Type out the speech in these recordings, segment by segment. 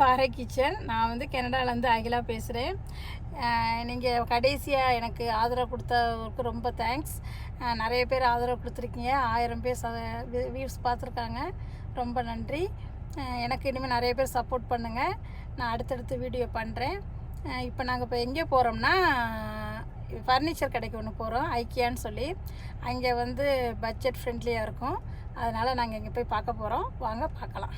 காரை கிச்சன். நான் வந்து கனடாலேருந்து அகிலா பேசுகிறேன் நீங்கள் கடைசியாக எனக்கு ஆதரவு கொடுத்தவருக்கு ரொம்ப தேங்க்ஸ் நிறைய பேர் ஆதரவு கொடுத்துருக்கீங்க. ஆயிரம் பேர் ச வியூஸ் பார்த்துருக்காங்க. ரொம்ப நன்றி. எனக்கு இனிமேல் நிறைய பேர் சப்போர்ட் பண்ணுங்கள் நான் அடுத்தடுத்து வீடியோ பண்ணுறேன் இப்போ நாங்கள் இப்போ எங்கே போகிறோம்னா ஃபர்னிச்சர் கடைக்கு ஒன்று போகிறோம் ஐக்கியான்னு சொல்லி. அங்கே வந்து பட்ஜெட் ஃப்ரெண்ட்லியாக இருக்கும். அதனால் நாங்கள் இங்கே போய் பார்க்க போகிறோம் வாங்க பார்க்கலாம்.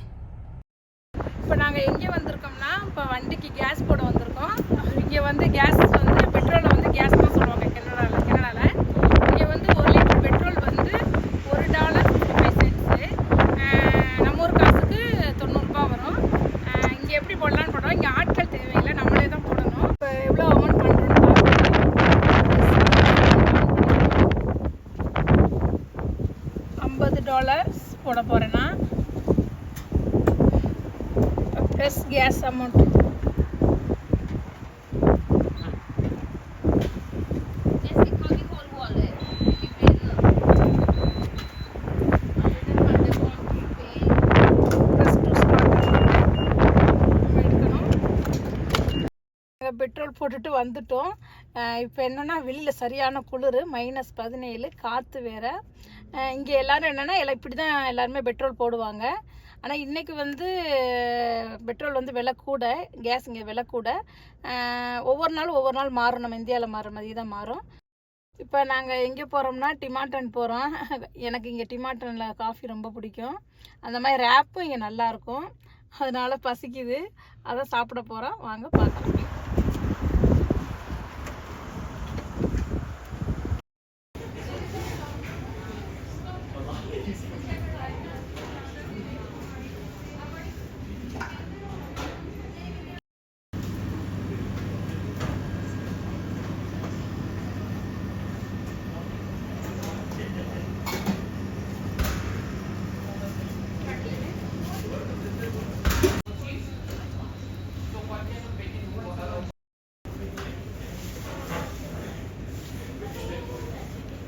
இப்போ நாங்கள் எங்கே வந்திருக்கோம்னா இப்போ வண்டிக்கு கேஸ் போட வந்திருக்கோம். இங்கே வந்து கேஸ் வந்து பெட்ரோலை வந்து கேஸ் தான் சொல்லுவாங்க கனடாவில் கனடாவில் இங்கே வந்து ஒரு லிட்டர் பெட்ரோல் வந்து ஒரு டாலர் ஃபிஃப்டி ஃபைவ் சென்ட்ஸு நம்ம ஊர் காசுக்கு தொண்ணூறுரூபா வரும். இங்கே எப்படி போடலான்னு போடுறோம் இங்கே ஆட்கள் தேவையில்லை நம்மளே தான் போடணும். இப்போ எவ்வளோ அமௌண்ட் பண்ணுறோன்னு ஐம்பது டாலர்ஸ் போட போகிறேன்னா ப்ளஸ் கேஸ் அமௌண்ட் பெட்ரோல் போட்டுட்டு வந்துட்டோம். இப்போ என்னென்னா வெளியில் சரியான குளிர் மைனஸ் பதினேழு காற்று வேறு. இங்கே எல்லோரும் என்னென்னா எல்லாம் இப்படி தான் எல்லாருமே பெட்ரோல் போடுவாங்க. ஆனால் இன்றைக்கி வந்து பெட்ரோல் வந்து விலை கூட கேஸ் இங்கே விலை கூட ஒவ்வொரு நாள் ஒவ்வொரு நாள் மாறும். நம்ம இந்தியாவில் மாறுற மாதிரி தான் மாறும். இப்போ நாங்கள் எங்கே போகிறோம்னா டிமாட்டன் போகிறோம் எனக்கு இங்கே டிமாட்டனில் காஃபி ரொம்ப பிடிக்கும். அந்த மாதிரி ரேப்பும் இங்கே நல்லாயிருக்கும் அதனால் பசிக்குது. அதை சாப்பிட போகிறோம் வாங்க பார்க்கலாம்.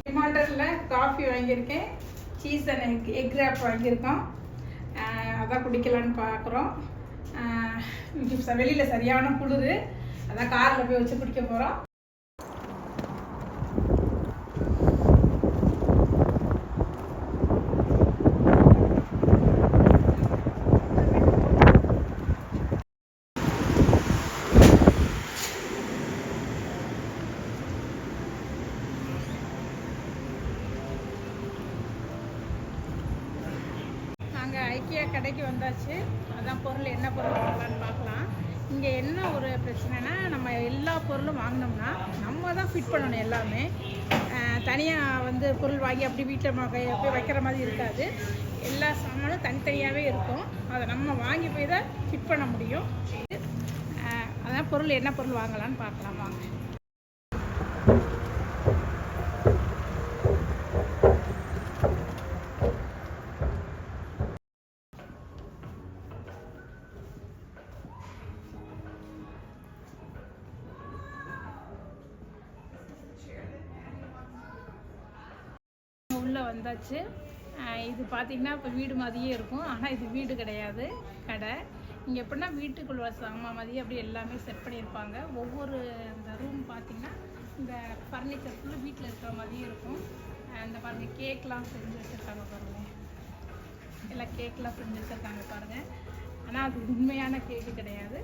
டிமாண்டரில் காஃபி வாங்கியிருக்கேன். Cheese and egg egg wrap வாங்கியிருக்கோம். அதான் குடிக்கலான்னு பார்க்குறோம். வெளியில் சரியான குளிர். அதான் காரில் போய் வச்சு குடிக்க போகிறோம் ஐக்கியா கடைக்கு வந்தாச்சு. அதான் பொருள் என்ன பொருள் வாங்கலாம்னு பார்க்கலாம். இங்கே என்ன ஒரு பிரச்சனைனா நம்ம எல்லா பொருளும் வாங்கினோம்னா நம்ம தான் ஃபிட் பண்ணணும் எல்லாமே. தனியாக வந்து பொருள் வாங்கி அப்படி வீட்டில் போய் வைக்கிற மாதிரி இருக்காது. எல்லா சாமானும் தனித்தனியாகவே இருக்கும். அதை நம்ம வாங்கி போய் தான் ஃபிட் பண்ண முடியும். அதான் பொருள் என்ன பொருள் வாங்கலாம்னு பார்க்கலாம். வாங்க. வந்தாச்சு. இது பார்த்தீங்கன்னா இப்போ வீடு மாதிரியே இருக்கும். ஆனால் இது வீடு கிடையாது கடை. இங்கே எப்படின்னா வீட்டுக்குள்ள சாமான் மாதிரி அப்படி எல்லாமே செட் பண்ணியிருப்பாங்க. ஒவ்வொரு இந்த ரூம் பார்த்திங்கன்னா இந்த ஃபர்னிச்சர் ஃபுல்லாக வீட்டில் இருக்கிற மாதிரியே இருக்கும். அந்த இந்த கேக்லாம் செஞ்சு வச்சுருக்காங்க பாருங்கள் எல்லாம் கேக்லாம் செஞ்சு வச்சுருக்காங்க பாருங்கள் ஆனால் அது உண்மையான கேக்கு கிடையாது.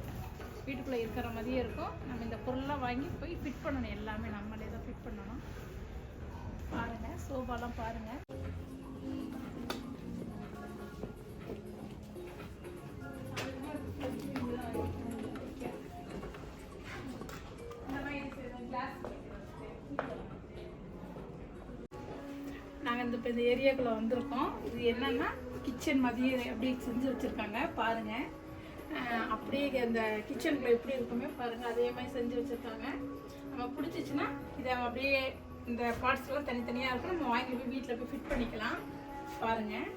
வீட்டுக்குள்ளே இருக்கிற மாதிரியே இருக்கும். நம்ம இந்த பொருள்லாம் வாங்கி போய் ஃபிட் பண்ணணும். எல்லாமே நம்மளே தான் ஃபிட் பண்ணணும். பாருங்க சோஃபாலாம் பாருங்க. நாங்கள் இந்த இப்போ இந்த ஏரியாக்குள்ளே வந்திருக்கோம். இது என்னென்னா கிச்சன் மதியம் அப்படியே செஞ்சு வச்சுருக்காங்க. பாருங்கள் அப்படியே அந்த கிச்சனுக்குள்ளே எப்படி இருக்குமே பாருங்கள் அதே மாதிரி செஞ்சு வச்சுருக்காங்க. நம்ம பிடிச்சிச்சின்னா இதை அப்படியே இந்த பார்ட்ஸ்லாம் தனித்தனியாக இருக்கும். நம்ம வாங்கி போய் வீட்டில் போய் ஃபிட் பண்ணிக்கலாம். பாருங்கள்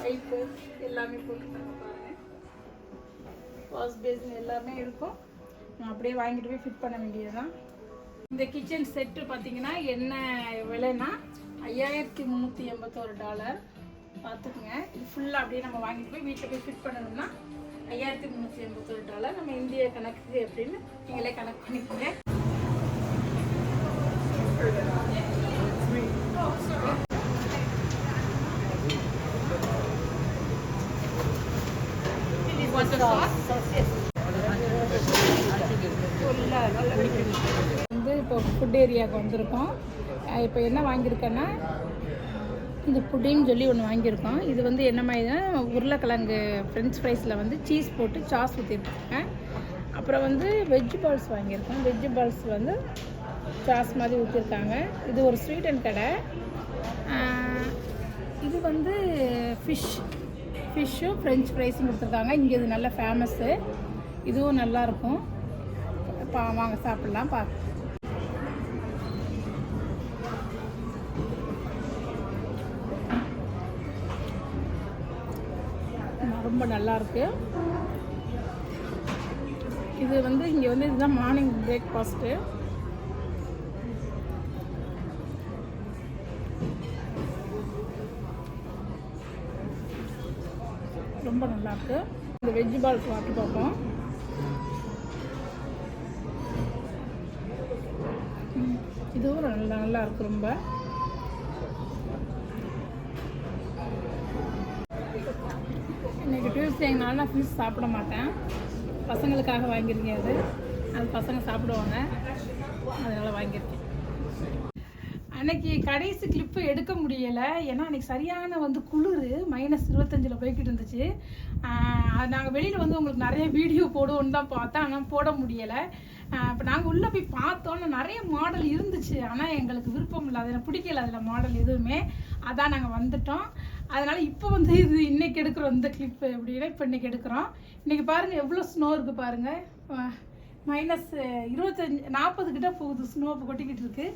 பைப்பு எல்லாமே போட்டுருக்காங்க பாருங்கள் வாஷ் பேசின் எல்லாமே இருக்கும். நம்ம அப்படியே வாங்கிட்டு போய் ஃபிட் பண்ண வேண்டியதுதான். இந்த கிச்சன் செட்டு பார்த்தீங்கன்னா என்ன விலைன்னா ஐயாயிரத்தி முந்நூற்றி எண்பத்தோரு டாலர் பார்த்துக்குங்க இது ஃபுல்லாக அப்படியே நம்ம வாங்கிட்டு போய் வீட்டில் போய் ஃபிட் பண்ணணும்னா ஐயாயிரத்தி முந்நூற்றி எண்பத்தொரு டாலர் நம்ம இந்திய கணக்கு எப்படின்னு நீங்களே கணக்கு பண்ணிக்கோங்க. வந்து இப்போ ஃபுட் ஏரியாவுக்கு வந்திருக்கோம். இப்போ என்ன வாங்கியிருக்கேன்னா இந்த புடின்னு சொல்லி ஒன்று வாங்கியிருக்கோம். இது வந்து என்ன மாதிரினா உருளைக்கிழங்கு ஃப்ரெஞ்ச் ஃப்ரைஸில் வந்து சீஸ் போட்டு சாஸ் ஊற்றிருக்காங்க அப்புறம் வந்து வெஜ் பால்ஸ் வாங்கியிருக்கோம். வெஜ் பால்ஸ் வந்து சாஸ் மாதிரி ஊற்றிருக்காங்க இது ஒரு ஸ்வீட் அண்ட் கடை. இது வந்து ஃபிஷ் ஃபிஷ்ஷும் ஃப்ரெஞ்ச் ஃப்ரைஸும் கொடுத்துருக்காங்க. இங்கே இது நல்ல ஃபேமஸ்ஸு இதுவும் நல்லாயிருக்கும் பா வாங்க சாப்பிட்லாம் பா. ரொம்ப நல்லாயிருக்கு இது வந்து இங்கே வந்து இதுதான் மார்னிங் பிரேக்ஃபாஸ்ட்டு ரொம்ப நல்லா இருக்கு. இந்த வெஜ் பால்ஸ் பார்த்து பார்ப்போம். இதுவும் நல்லா நல்லா இருக்கு ரொம்ப. இன்னைக்கு டியூஸ்டேங்கனால நான் ஃபிஷ் சாப்பிட மாட்டேன். பசங்களுக்காக வாங்கியிருக்கேன் அது. அது பசங்க சாப்பிடுவாங்க. அதனால் வாங்கியிருக்கேன். அன்னைக்கு கடைசி கிளிப்பு எடுக்க முடியலை. ஏன்னா அன்னைக்கு சரியான வந்து குளிர் மைனஸ் இருபத்தஞ்சில் போய்கிட்டு இருந்துச்சு. நாங்கள் வெளியில் வந்து உங்களுக்கு நிறைய வீடியோ போடுவோன்னு தான் பார்த்தோம் ஆனால் போட முடியலை. இப்போ நாங்கள் உள்ளே போய் பார்த்தோன்னா நிறைய மாடல் இருந்துச்சு. ஆனால் எங்களுக்கு விருப்பம் இல்லை. அதில் பிடிக்கல அதில் மாடல் எதுவுமே. அதான் நாங்கள் வந்துட்டோம். அதனால் இப்போ வந்து இது இன்னைக்கு எடுக்கிறோம் இந்த கிளிப்பு அப்படின்னா இப்போ இன்னைக்கு எடுக்கிறோம். இன்னைக்கு பாருங்கள் எவ்வளோ ஸ்னோ இருக்குது பாருங்கள் மைனஸ் இருபத்தஞ்சி நாற்பது கிட்ட போகுது ஸ்னோ இப்போ கொட்டிக்கிட்டு இருக்குது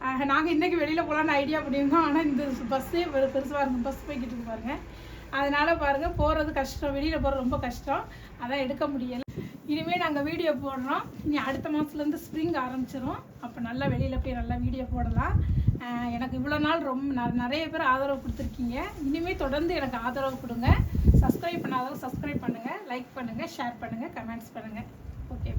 நாங்கள் இன்றைக்கி வெளியில் போகலான்னு ஐடியா பண்ணியிருந்தோம். ஆனால் இந்த பஸ்ஸே பெருசாக இருக்கும் பஸ் போய்கிட்டு இருக்கு பாருங்க. அதனால் பாருங்கள் போகிறது கஷ்டம். வெளியில் போகிறது ரொம்ப கஷ்டம். அதான் எடுக்க முடியலை. இனிமேல் நாங்கள் வீடியோ போடுறோம். இனி அடுத்த மாதத்துலேருந்து ஸ்ப்ரிங் ஆரம்பிச்சிடும் அப்போ நல்லா வெளியில் போய் நல்லா வீடியோ போடலாம். எனக்கு இவ்வளோ நாள் ரொம்ப ந- நிறைய பேர் ஆதரவு கொடுத்துருக்கீங்க. இனிமேல் தொடர்ந்து எனக்கு ஆதரவு கொடுங்க. சப்ஸ்கிரைப் பண்ணாதவங்க சப்ஸ்கிரைப் பண்ணுங்கள் லைக் பண்ணுங்கள் ஷேர் பண்ணுங்கள் கமெண்ட்ஸ் பண்ணுங்கள் ஓகே